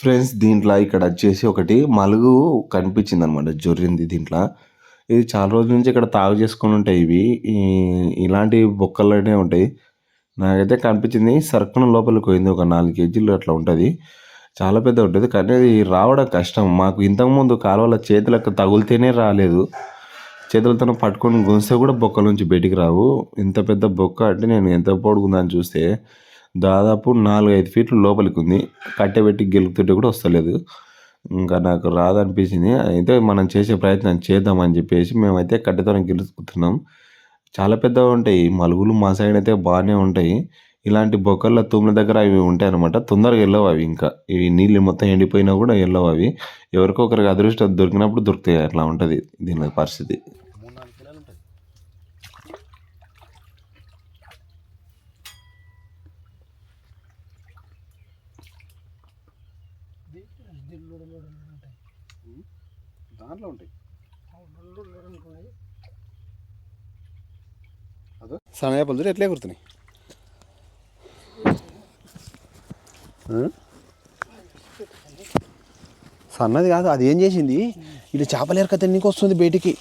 Friends దీంట్లో ఇక్కడ వచ్చేసి ఒకటి మలుగు కనిపించింది అనమాట జొర్రింది దీంట్లో. ఇది చాలా రోజుల నుంచి ఇక్కడ తాగు చేసుకొని ఉంటాయి ఇవి. ఈ ఇలాంటి బొక్కల్లోనే ఉంటాయి. నాకైతే కనిపించింది సరుకున లోపలికి పోయింది ఒక నాలుగు కేజీలు అట్లా ఉంటుంది. చాలా పెద్ద ఉంటుంది కానీ అది రావడం కష్టం. మాకు ఇంతకుముందు కాలువల చేతులకు తగులితేనే రాలేదు. చేతులతో పట్టుకొని గుంస్తే కూడా బొక్కల నుంచి బయటికి రావు. ఇంత పెద్ద బొక్క అంటే నేను ఎంత పొడుగుందని చూస్తే దాదాపు నాలుగు ఐదు ఫీట్లు లోపలికి ఉంది కట్టెబెట్టి గెలుపుతుంటే కూడా వస్తలేదు. ఇంకా నాకు రాదనిపించింది అయితే మనం చేసే ప్రయత్నం చేద్దామని చెప్పేసి మేమైతే కట్టెతో గెలుచుకుంటున్నాం. చాలా పెద్దగా ఉంటాయి. మలుగులు మా సైడ్ అయితే బాగానే ఉంటాయి. ఇలాంటి బొక్కల తూముల దగ్గర అవి ఉంటాయి అనమాట తొందరగా వెళ్ళవు అవి ఇంకా. ఇవి నీళ్ళు మొత్తం ఎండిపోయినా కూడా వెళ్ళవు అవి. ఎవరికో ఒకరికి అదృష్టం దొరికినప్పుడు దొరుకుతాయి. అట్లా ఉంటుంది దీని పరిస్థితి మూడు నాలుగు కిలోలు ఉంటుంది దాంట్లో ఉంటాయి. అదో. సన్నయ్య పలుదురు ఎట్లే కుడుతున్నాయి సన్నది కాదు అది ఏం చేసింది? ఇటు చేపలు ఎరక తిన్నీకి వస్తుంది బయటికి.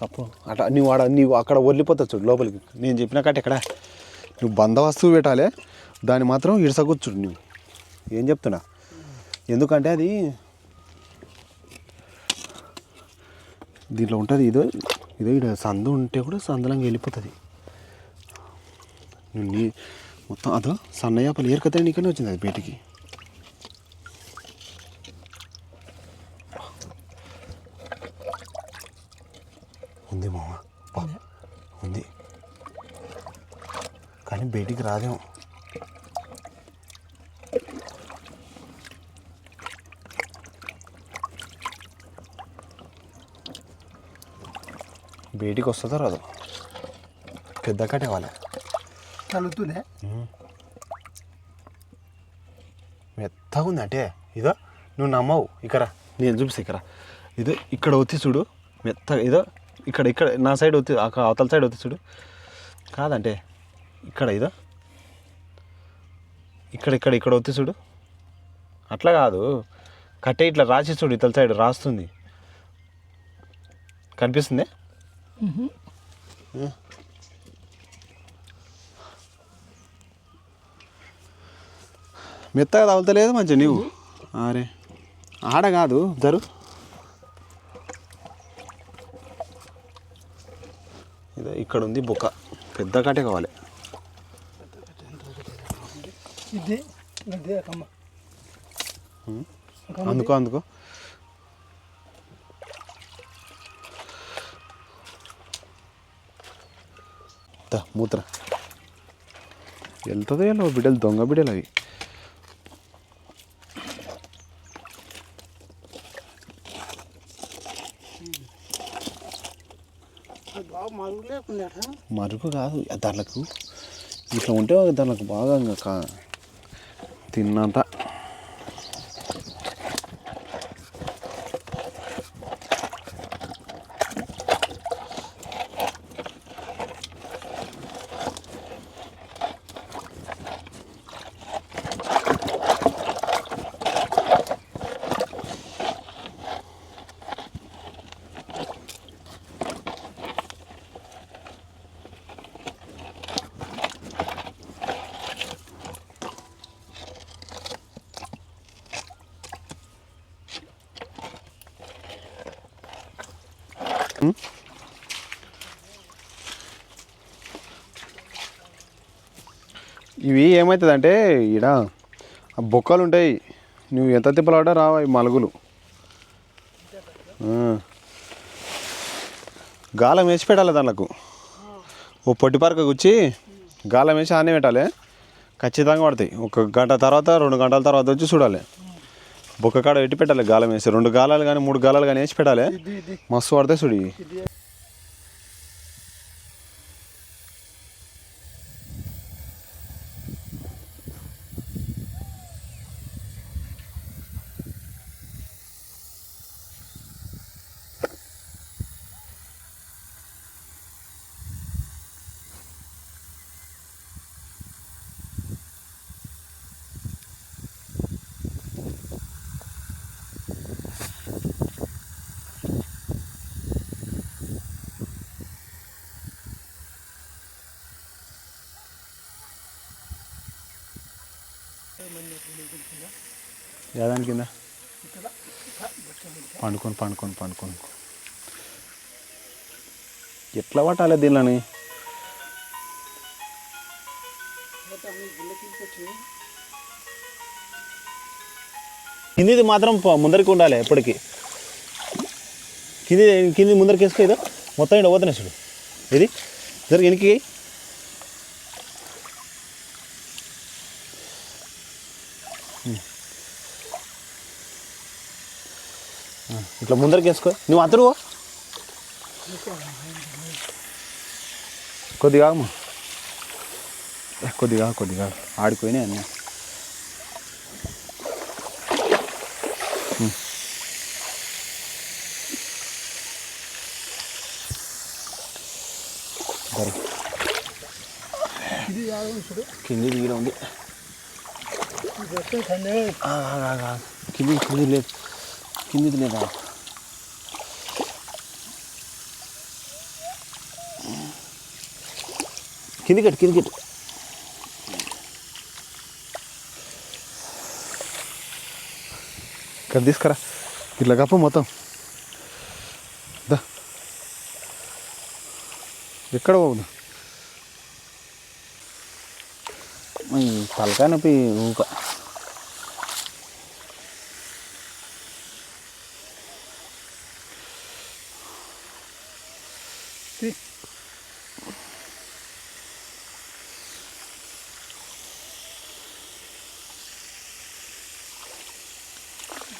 కప్పు. అట నువ్వు ఆడ నీవు అక్కడ వదిలిపోతావు చూడు లోపలికి. నేను చెప్పిన కట్ట ఎక్కడ? నువ్వు బందవస్తువు పెట్టాలి దాన్ని మాత్రం ఇడసగొచ్చుడు నువ్వు. ఏం చెప్తున్నా? ఎందుకంటే అది దీంట్లో ఉంటుంది ఇదో ఇదో ఇక్కడ సందు ఉంటే కూడా సందులంగా వెళ్ళిపోతుంది. నువ్వు నీ మొత్తం అదో సన్న పలు ఏరకతే నీకనే వచ్చింది అది బయటికి ఉంది మామ బా, ఉంది కానీ బయటికి రాదేమో బయటికి వస్తుందో రాదు? పెద్ద కట్టే వాళ్ళే. కలుగుతూనే మెత్తగా ఉంది అంటే. ఇదో నువ్వు నమ్మవు. ఇక్కడ నేను చూపిస్తా ఇక్కడ. ఇదో ఇక్కడ వచ్చి చూడు. మెత్తగా ఇదో ఇక్కడ ఇక్కడ నా సైడ్ వచ్చి అవతల సైడ్ వచ్చి చూడు. కాదంటే ఇక్కడ ఇదో. ఇక్కడ ఇక్కడ ఇక్కడ వచ్చి చూడు. అట్లా కాదు. కట్టే ఇట్లా రాసి చూడు ఇతల సైడ్ రాస్తుంది. కనిపిస్తుంది? మెత్తగా తగులుతలేదు మంచిగా నీవు? అరే. ఆడ కాదు జరు. ఇదో ఇక్కడ ఉంది బుక్క. పెద్ద కట్టే కావాలి. ఇది ఇదే కమ్మ అందుకో అందుకో. దా, మూత్ర. వెళ్తుందో వెళ్ళో బిడ్డలు దొంగ బిడ్డలు అవి. మరుగు కాదు దానికి ఇట్లా ఉంటే దానికి బాగా ఇంకా in Hm? ఇవి ఏమవుతుందంటే ఈడ ఆ బొక్కలు ఉంటాయి నువ్వు ఎంత తిప్పలాడా రావు అవి మలుగులు. గాలం వేసి పెట్టాలి దానికి ఓ పొట్టి పరక గుచ్చి గాలం వేసి ఆనే పెట్టాలి. ఖచ్చితంగా పడతాయి. ఒక గంట తర్వాత రెండు గంటల తర్వాత వచ్చి చూడాలి. బొక్క కాడ పెట్టి పెట్టాలి గాలం వేసి. రెండు గాలాలు కానీ మూడు గాలాలు కానీ వేసి పెట్టాలి. మస్తు పడతాయి చూడు యాదాని కింద? పండుకొని పండుకొని పండుకొని ఎట్లా పట్టాలి దీనిలోని? కిందిది మాత్రం ముందరికి ఉండాలి ఎప్పటికీ. కింది కింది ముందరికి వేసుకో ఇదో. మొత్తం ఇక్కడ పోతున్నాయి చూడు. ఇది. జరిగి వెనక్కి ఇట్లా ముందరికి వేసుకో నువ్వు అతడు కొద్దిగా కొద్దిగా కొద్దిగా ఆడిపోయినాయి అన్న. కింది దిగిన ఉంది. కింది కింది లేదు. కిందిది లేదా? కింది కట్టు కట్టు ఇక్కడ తీసుకురా. ఇట్లా కప్ప మొత్తం. దా. ఎక్కడ పోదు తలకాయ నొప్పి ఊక.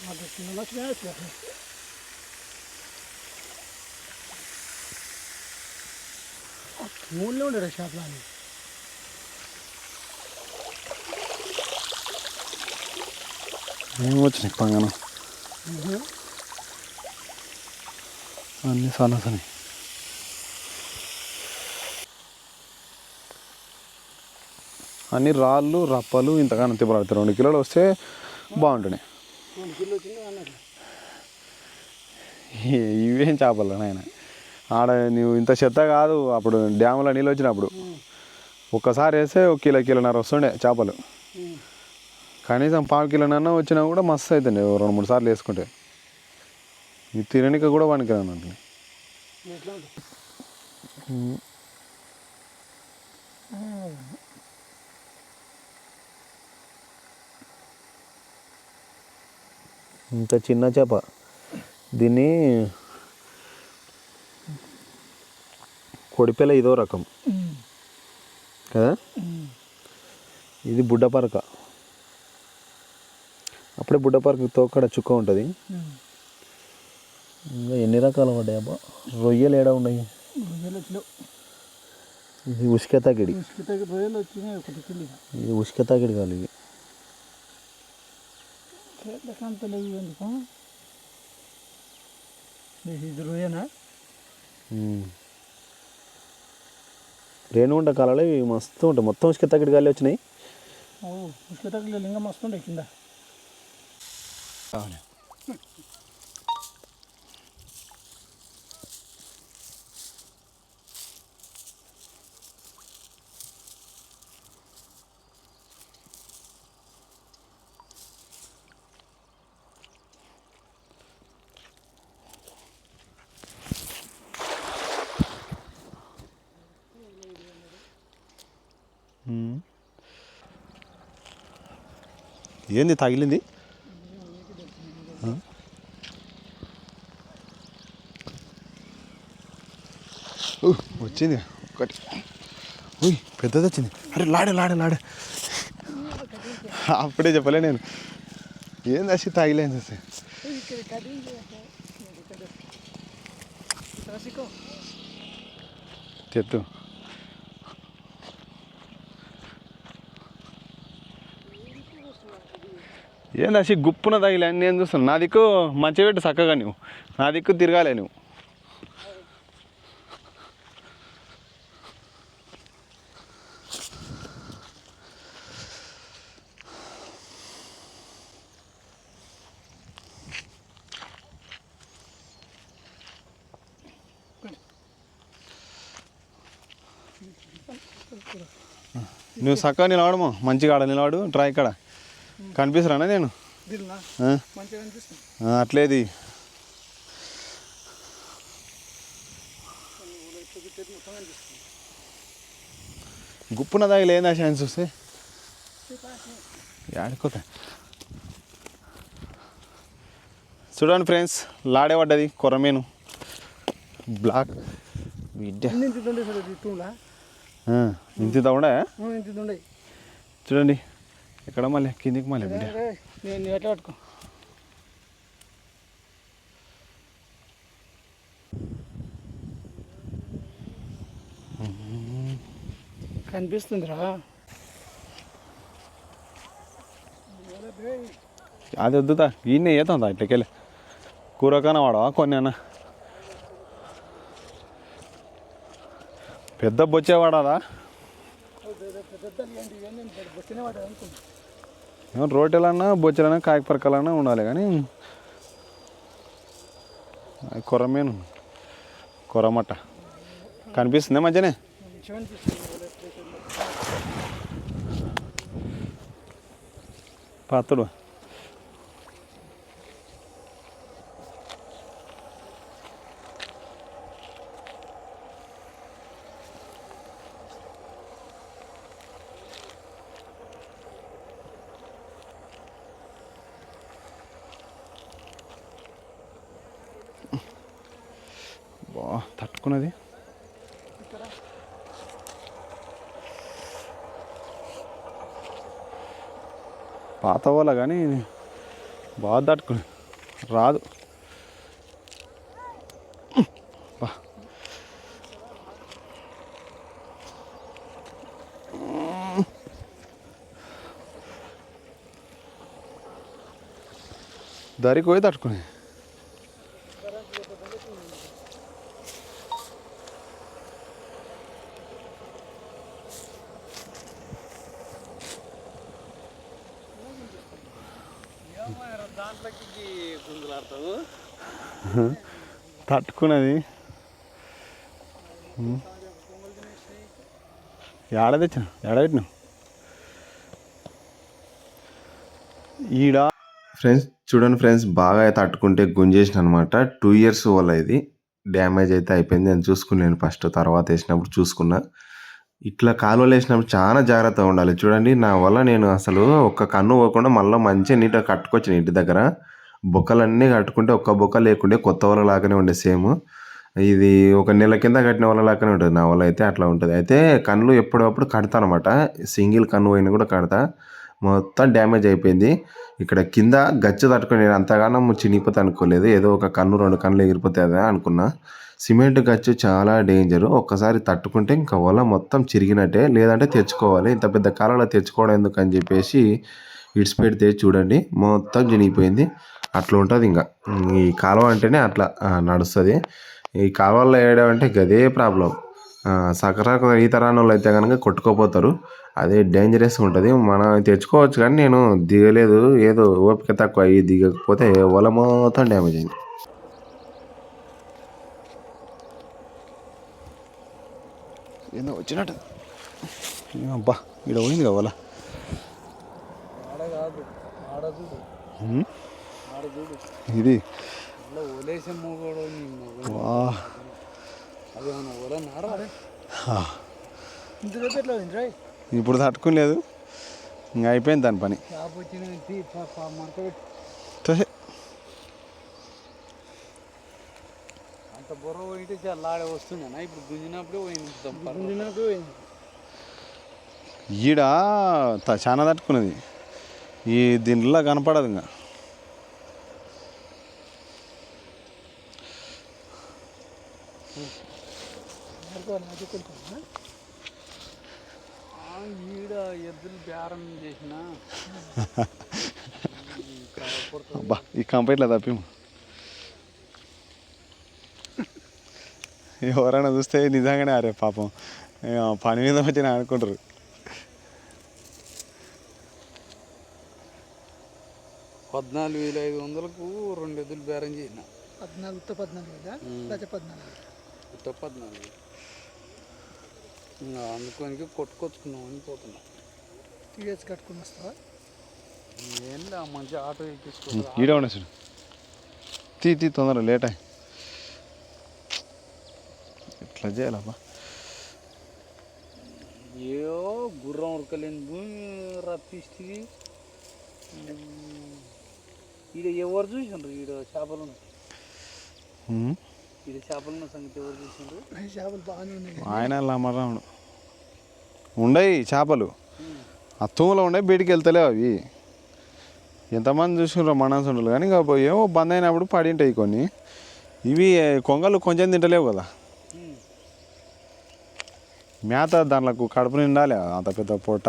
Maar dat is అది చిన్న వచ్చినా మూడులో ఉండడు షాప్లో అని ఏం వచ్చినాయి పంగన? అన్నీ సన్నసని. అన్ని రాళ్ళు రప్పలు ఇంతగానో తిప్పలాడుతాయి రెండు కిలోలు వస్తే బాగుంటున్నాయి. ఇవేం చేపలు నాయన? ఆడ నువ్వు ఇంత చెత్త కాదు అప్పుడు డ్యాములో నీళ్ళు వచ్చినప్పుడు. ఒక్కసారి వేస్తే ఒక కిలో కిలోన్నర వస్తుండే చేపలు. కనీసం పావు కిలోనన్నా వచ్చినా కూడా మస్తు అవుతుంది రెండు మూడు సార్లు వేసుకుంటే. ఇది తిననిక కూడా పనికిరాను అంటే ఎట్లా ఉంటుంది? ఇంత చిన్న చేప. దీన్ని కొడిపెల ఇదో రకం. కదా? ఇది బుడ్డపరక అప్పుడే బుడ్డపరక తోకడ చుక్క ఉంటుంది. ఇంకా ఎన్ని రకాలు పడ్డాయి అబ్బా? రొయ్యలు ఏడా ఉన్నాయి? ఇది ఉసుక కిలో ఇది ఉసుక తగిడి కాదు ఇది. ఎందుకు? ఇది రొయ్యనా రేణుగుంట కాలాలు ఇవి మస్తు ఉంటాయి. మొత్తం ఉసుక తగిడి గాలి వచ్చినాయి. ఓ ఇసుకతకి లింగం మస్తుండే కింద. ఏంది తగిలింది? వచ్చింది. ఒకటి. ఉయ్ పెద్దది వచ్చింది. అరే లాడే లాడే లాడే. అప్పుడే చెప్పలే నేను. ఏంది వచ్చి తగిలేంది చెప్తూ ఏంది అసి గుప్పున తగిలే నేను చూస్తాను నా దిక్కు మంచిగా పెట్టు చక్కగా నువ్వు నా దిక్కు తిరగాలే నువ్వు నువ్వు చక్కగా నిలవడము మంచిగా ఆడ నిలవాడు ట్రై ఇక్కడ. కనిపిస్తానా నేను? అట్లేది. గుప్పున తగిలేదా ఛాన్స్ వస్తే ఆడుకోతా చూడండి ఫ్రెండ్స్ లాడే పడ్డది కొరమేను బ్లాక్ ఇంత చూడండి. ఎక్కడ మళ్ళీ? కిందికి మళ్ళీ బిడ్డ. నేను ఎట్లా పట్టుకో. కనిపిస్తుందిరా. అది వద్దుతా ఈయన ఏతుందా ఇట్లకెళ్ళి. కూరకాన వాడవా కొన్ని అన్న పెద్ద బొచ్చే వాడాదా? బొచ్చినే వాడు అనుకుంటా ఏమో రోటెలన్నా బొచ్చలన్నా కాయపరకాలన్నా ఉండాలి కానీ అది కొరమేను కొరమట కనిపిస్తుందా మధ్యనే? మంచిగా పాత్రుడు బా తట్టుకున్నది పాత వాళ్ళ కానీ బాగా తట్టుకుని రాదు. దరికి పోయి తట్టుకుని తట్టుకున్నది. ఏడ తెచ్చిన ఏడ పెట్టినావు? ఈడ ఫ్రెండ్స్ చూడండి ఫ్రెండ్స్ బాగా అయితే తట్టుకుంటే గుంజేసిన అనమాట టూ ఇయర్స్ వల్ల ఇది. డ్యామేజ్ అయితే అయిపోయింది. నేను చూసుకున్నాను ఫస్ట్ తర్వాత వేసినప్పుడు చూసుకున్నా. ఇట్లా కాలువలు వేసినప్పుడు చాలా జాగ్రత్తగా ఉండాలి. చూడండి నా వల్ల నేను అసలు ఒక్క కన్ను పోకుండా మళ్ళీ మంచిగా నీట్గా కట్టుకొచ్చిన ఇంటి దగ్గర. బొక్కలన్నీ కట్టుకుంటే ఒక్క బొక్క లేకుండే కొత్త వల లాగానే ఉండే సేమ్. ఇది ఒక నెల కింద కట్టిన వాళ్ళ లాగానే ఉంటుంది. నా వల్ల అయితే అట్లా ఉంటుంది. అయితే కన్నులు ఎప్పుడప్పుడు కడతా అనమాట సింగిల్ కన్ను పోయినా కూడా కడతా. మొత్తం డ్యామేజ్ అయిపోయింది. ఇక్కడ కింద గచ్చు తట్టుకుని నేను అంతగానో చినిగిపోతే అనుకోలేదు. ఏదో ఒక కన్ను రెండు కన్నులు ఎగిరిపోతాయి అనుకున్నా. సిమెంట్ గచ్చు చాలా డేంజర్. ఒక్కసారి తట్టుకుంటే ఇంకా వల్ల మొత్తం చిరిగినట్టే. లేదంటే తెచ్చుకోవాలి. ఇంత పెద్ద కాలంలో తెచ్చుకోవడం ఎందుకు అని చెప్పేసి ఇడ్స్ పెడితే చూడండి. మొత్తం చినిగిపోయింది. అట్లా ఉంటుంది ఇంకా ఈ కాలువ అంటేనే అట్లా నడుస్తుంది. ఈ కాలువల్లో వేయడం అంటే గదే ప్రాబ్లం. సకరాకు ఈత రాని వాళ్ళు అయితే కనుక కొట్టుకోపోతారు. అదే డేంజరస్గా ఉంటుంది. మనం తెచ్చుకోవచ్చు కానీ నేను దిగలేదు. ఏదో ఓపిక తక్కువ అయ్యి దిగకపోతే వల మొత్తం డ్యామేజ్ అయింది. ఏందో వచ్చినట్టు. అబ్బా ఇక్కడ పోయింది కావాలా? ఆడ కాదు ఆడ చూడు. ఆడ చూడు. ఇది. ఇప్పుడు తట్టుకోలేదు. ఇంకా అయిపోయింది దాని పని షాప్ వచ్చిన తీ, పా- పా- మంట పెట్టి తోసే. అంత బుర్ర పోయింటే చల్లాడే వస్తుండేనా ఇప్పుడు గుంజినప్పుడే పోయింది గుంజినప్పుడే పోయింది. ఈడ చాలా తట్టుకున్నది. ఈ దీనిలో కనపడదు ఇంకా. ఈడ ఎద్దులు బేరం చేసిన. అబ్బా ఈ కంపైట్లో తప్పి ఎవరైనా చూస్తే నిజంగానే అరే పాపం. ఏ, పని మీద వచ్చిన అనుకుంటారు పద్నాలుగు వేల ఐదు వందలకు రెండు ఎద్దులు బేరం చేసిన. పద్నాలుగుతో పద్నాలుగు లేదా? పద్నాలుగు. ఉత్త పద్నాలుగు. అందుకోనికి కొట్టుకొచ్చుకున్నాం అని పోతున్నాం. టీఎస్ కట్టుకుని వస్తావా? ఏంలా మంచి ఆటో ఎక్కించుకో ఈడ ఉండే చూడు తీ తీ తొందర లేట్ అయ్యి. ఎట్లా చేయాలబ్బా ఏయో గుర్రం ఉరకలేని భూమి రప్పిస్తుంది ఈడ ఎవరు చూసిండ్రు ఈడ చేపలు. ఈడ చేపలు ఉన్న సంగతి ఎవరు చూసిండ్రు చేపలు బాగానే ఉన్నాయి. ఆయన లమ్మరాముడు ఉండయి చేపలు. ఆ తూములో ఉండే బయటికి వెళ్తలేవు అవి. ఎంతమంది చూసుకున్నారు మనసుండలు కానీ ఇంకా పోయి ఏమో బంద్ అయినప్పుడు పడి ఉంటాయి కొన్ని. ఇవి కొంగలు కొంచెం తింటలేవు కదా. మేత దాంట్లో కడుపు నిండాలి అంత పెద్ద పొట్ట